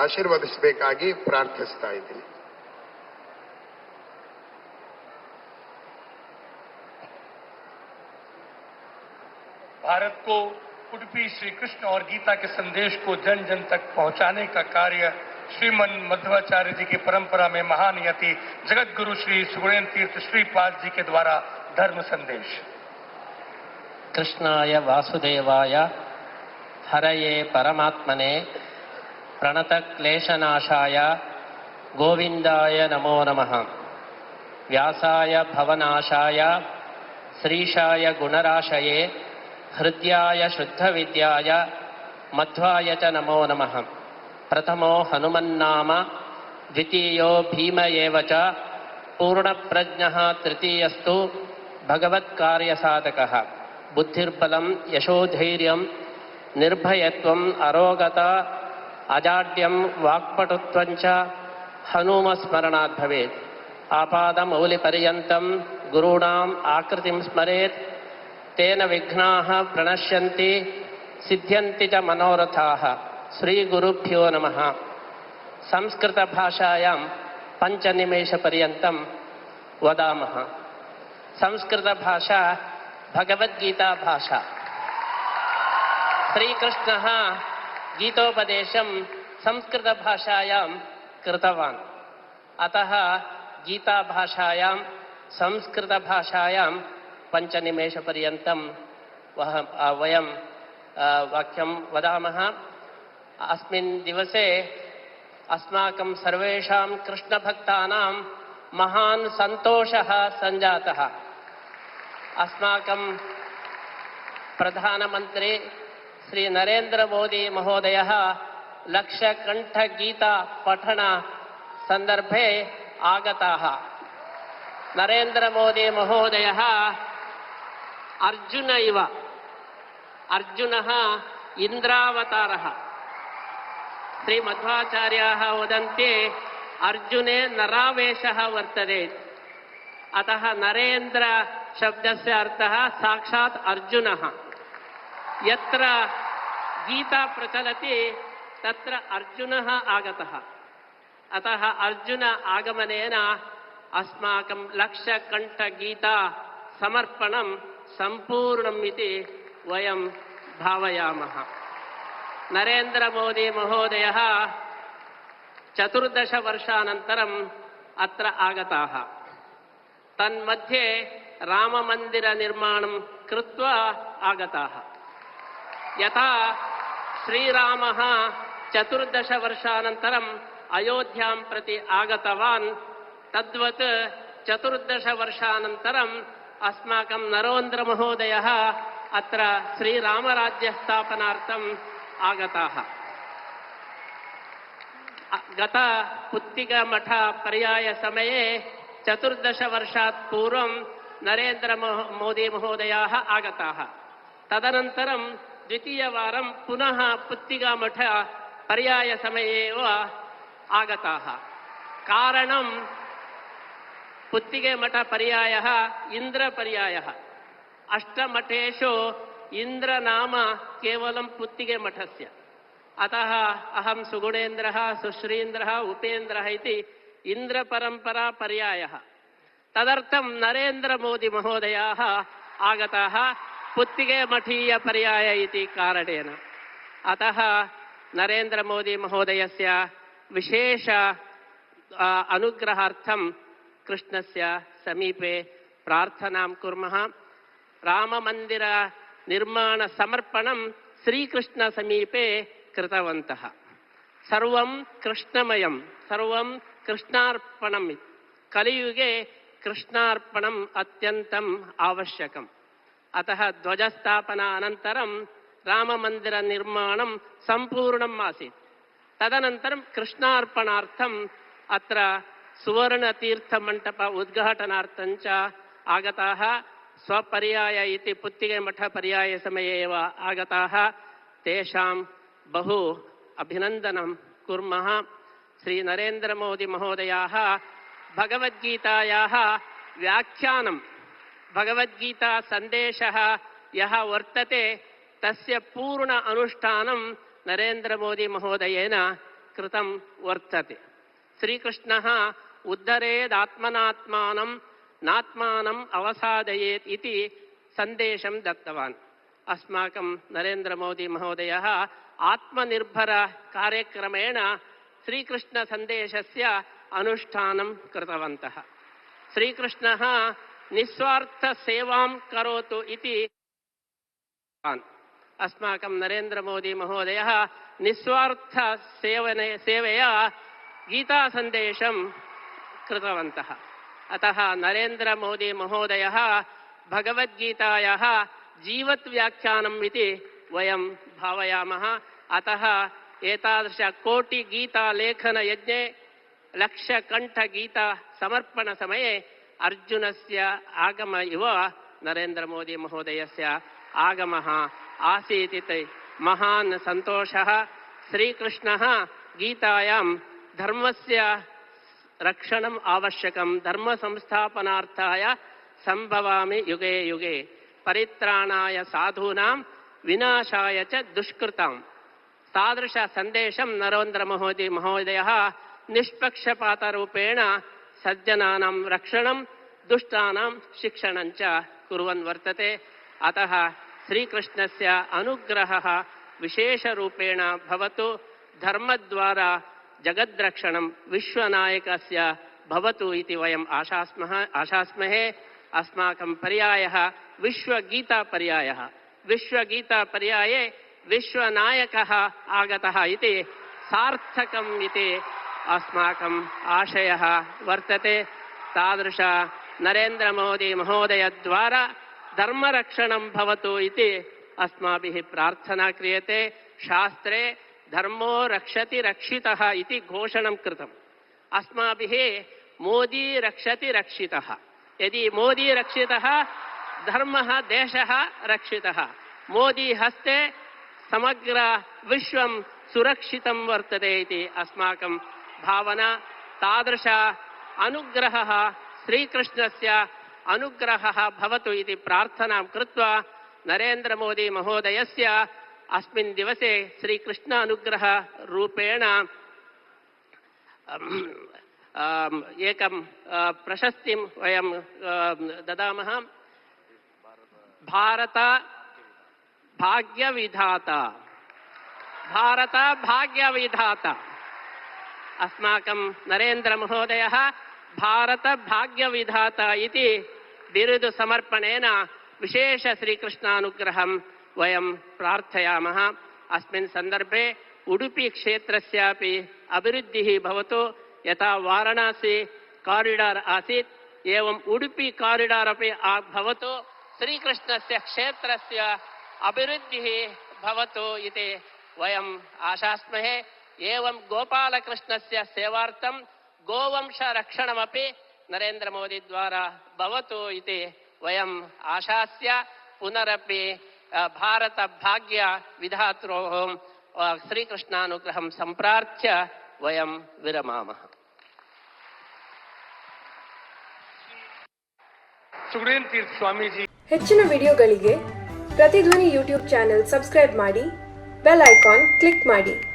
ಆಶೀರ್ವದಿಸಬೇಕಾಗಿ ಪ್ರಾರ್ಥಿಸ್ತಾ ಇದ್ದೀನಿ भारत को उडुपी श्री कृष्ण और गीता के संदेश को जन जन तक पहुंचाने का कार्य श्रीमन मध्वाचार्य जी की परंपरा में महान यति जगत गुरु श्री सुगुणेन तीर्थ श्रीपाद जी के द्वारा धर्म संदेश कृष्णाय वासुदेवाय हरये परमात्मने प्रणतक्लेशनाशाय गोविन्दाय नमो नमः। व्यासाय भवनाशाय श्रीशाय गुणराशये हृद्याय शुद्धविद्याय मध्वाय च नमो नमः। प्रथमो हनुमन्नाम द्वितीयो भीम एव च पूर्णप्रज्ञः तृतीयस्तु भगवत्कार्यसाधकः। बुद्धिर्बलं यशोधैर्यं निर्भयत्वम् अरोगता अजाड्यं वाक्पटुत्वं च हनुमस्मरणात् भवेत् आपादमौलिपर्यन्तं गुरूणाम् आकृतिं स्मरेत्। तेन विघ्नाः प्रणश्यन्ति, सिद्ध्यन्ति च मनोरथाः। श्रीगुरुभ्यो नमः। संस्कृतभाषायां पञ्चनिमेषपर्यन्तं वदामः। संस्कृतभाषा भगवद्गीताभाषा। श्रीकृष्णः गीतोपदेशं संस्कृतभाषायां कृतवान्। अतः गीताभाषायां, संस्कृतभाषायां पञ्चनिमेषपर्यन्तं वह वयं वाक्यं वदामः। अस्मिन् दिवसे अस्माकं सर्वेषां कृष्णभक्तानां महान् सन्तोषः सञ्जातः। अस्माकं प्रधानमन्त्री श्री नरेन्द्र मोदी महोदयः लक्षकण्ठगीता पठन सन्दर्भे आगताः नरेन्द्र मोदी महोदयः अर्जुन इव अर्जुनः इन्द्रावतारः श्रीमध्वाचार्याः वदन्ति अर्जुने नरावेशः वर्तते अतः नरेन्द्र शब्दस्य अर्थः साक्षात् अर्जुनः यत्र गीता प्रचलति तत्र अर्जुनः आगतः। अतः अर्जुन आगमनेन अस्माकं लक्षकण्ठगीता समर्पणं सम्पूर्णम् इति वयं भावयामः। नरेन्द्रमोदी महोदयः चतुर्दशवर्षानन्तरम् अत्र आगताः। तन्मध्ये राममन्दिरनिर्माणं कृत्वा आगताः। यथा श्रीरामः चतुर्दशवर्षानन्तरम् अयोध्यां प्रति आगतवान्। तद्वत् चतुर्दशवर्षानन्तरम् अस्माकं नरेन्द्रमहोदयः अत्र श्रीरामराज्यस्थापनार्थम् आगताः। गत पुत्तिकमठ पर्यायसमये चतुर्दशवर्षात् पूर्वं नरेन्द्र मोदी महोदयाः आगताः। तदनन्तरं द्वितीयवारं पुनः पुत्तिकामठ पर्यायसमये एव आगताः कारणं पुत्तिकेमठपर्यायः इन्द्रपर्यायः अष्टमठेषु इन्द्रनाम केवलं पुत्तिकेमठस्य अतः अहं सुगुणेन्द्रः सुश्रीन्द्रः उपेन्द्रः इति इन्द्रपरम्परा पर्यायः तदर्थं नरेन्द्रमोदिमहोदयाः आगताः ಕುತ್ತಿಗೆ ಮಠೀಯ ಪರ್ಯಾಯ ಇತಿ ಕಾರಣೇನ. ಅತಃ ನರೇಂದ್ರ ಮೋದಿ ಮಹೋದಯಸ್ಯ ವಿಶೇಷ ಅನುಗ್ರಹಾರ್ಥಂ ಕೃಷ್ಣಸ್ಯ ಸಮೀಪೆ ಪ್ರಾರ್ಥನಾಂ ಕುರ್ಮಃ. ರಾಮಮಂದಿರ ನಿರ್ಮಾಣ ಸಮರ್ಪಣಂ ಶ್ರೀಕೃಷ್ಣ ಸಮೀಪೆ ಕೃತವಂತಃ. ಸರ್ವಂ ಕೃಷ್ಣಮಯಂ, ಸರ್ವಂ ಕೃಷ್ಣಾರ್ಪಣಂ, ಕಲಿಯುಗೆ ಕೃಷ್ಣಾರ್ಪಣಂ ಅತ್ಯಂತಂ ಅವಶ್ಯಕಂ. अतः ध्वजस्थापना अनन्तरं राममन्दिरनिर्माणं सम्पूर्णम् आसीत्. तदनन्तरं कृष्णार्पणार्थम् अत्र सुवर्णतीर्थमण्डप उद्घाटनार्थं च आगताः. स्वपर्याय इति पुत्तिकेमठपर्यायसमये एव आगताः. तेषां बहु अभिनन्दनं कुर्मः श्रीनरेन्द्रमोदिमहोदयाः भगवद्गीतायाः व्याख्यानं भगवद्गीतासन्देशः यः वर्तते तस्य पूर्ण अनुष्ठानं नरेन्द्रमोदिमहोदयेन कृतं वर्तते। श्रीकृष्णः उद्धरेदात्मनात्मानं नात्मानम् अवसादयेत् इति सन्देशं दत्तवान्। अस्माकं नरेन्द्रमोदी महोदयः आत्मनिर्भरकार्यक्रमेण श्रीकृष्णसन्देशस्य अनुष्ठानं कृतवन्तः। श्रीकृष्णः निस्वार्थसेवां करोतु इति। अस्माकं महोदयः निस्वार्थसेवने सेवया गीतासन्देशं कृतवन्तः अतः नरेन्द्रमोदी महोदयः भगवद्गीतायाः जीवत्व्याख्यानम् इति वयं भावयामः अतः एतादृशकोटिगीतालेखनयज्ञे लक्षकण्ठगीतासमर्पणसमये अर्जुनस्य आगम इव नरेन्द्रमोदी महोदयस्य आगमः आसीत् इति महान् सन्तोषः। श्रीकृष्णः गीतायां धर्मस्य रक्षणम् आवश्यकं, धर्मसंस्थापनार्थाय सम्भवामि युगे युगे। परित्राणाय साधूनां विनाशाय च दुष्कृताम् तादृशसन्देशं नरेन्द्रमहोदी महोदयः निष्पक्षपातरूपेण सज्जनानां रक्षणं, दुष्टानां शिक्षणं च कुर्वन् वर्तते। अतः श्रीकृष्णस्य अनुग्रहः विशेषरूपेण भवतु। धर्मद्वारा जगद्रक्षणं विश्वनायकस्य भवतु इति वयम् आशास्मः, आशास्महे। अस्माकं पर्यायः विश्वगीतापर्यायः। विश्वगीतापर्याये विश्वनायकः अस्माकम् आशयः वर्तते। तादृश महोदयद्वारा धर्मरक्षणं भवतु इति अस्माभिः प्रार्थना क्रियते। शास्त्रे धर्मो रक्षति रक्षितः इति घोषणं कृतम्। अस्माभिः मोदी रक्षति रक्षितः। यदि मोदी रक्षितः, धर्मः देशः रक्षितः। मोदी हस्ते समग्र विश्वं सुरक्षितं वर्तते इति अस्माकं भावना, तादृश अनुग्रहः श्रीकृष्णस्य अनुग्रहः भवतु इति प्रार्थनां कृत्वा महोदयस्य अस्मिन् दिवसे श्रीकृष्ण अनुग्रहरूपेण एकं प्रशस्तिं वयं ददामः। भारत भाग्यविधाता। भारत भाग्यविधाता। अस्माकं नरेन्द्रमहोदयः भारतभाग्यविधाता इति बिरुदुसमर्पणेन विशेषश्रीकृष्णानुग्रहं वयं प्रार्थयामः। अस्मिन् सन्दर्भे उडुपि-क्षेत्रस्यापि अभिवृद्धिः भवतु। यथा वाराणसी कारिडार् आसीत् एवम् उडुपि कारिडार् अपि भवतु। श्रीकृष्णस्य क्षेत्रस्य अभिवृद्धिः भवतु इति वयम् आशास्महे। ಏವಂ ಗೋಪಾಲಕೃಷ್ಣಸ್ಯ ಸೇವಾರ್ಥಂ ಗೋವಂಶ ರಕ್ಷಣಮಪಿ ನರೇಂದ್ರ ಮೋದಿ ದ್ವಾರಾ ಭವತು ಇತಿ ವಯಂ ಆಶಾಸ್ಯ ಪುನರಪಿ ಭಾರತ ಭಾಗ್ಯ ವಿಧಾತೃ ಶ್ರೀಕೃಷ್ಣಾನುಗ್ರಹ ಸಂಪ್ರಾರ್ಥ್ಯ ವಯಂ ವಿರಮಾಮಃ ಹೆಚ್ಚಿನ ವಿಡಿಯೋಗಳಿಗೆ ಪ್ರತಿಧ್ವನಿ ಯೂಟ್ಯೂಬ್ ಚಾನೆಲ್ ಸಬ್ಸ್ಕ್ರೈಬ್ ಮಾಡಿ ಬೆಲ್ ಐಕಾನ್ ಕ್ಲಿಕ್ ಮಾಡಿ.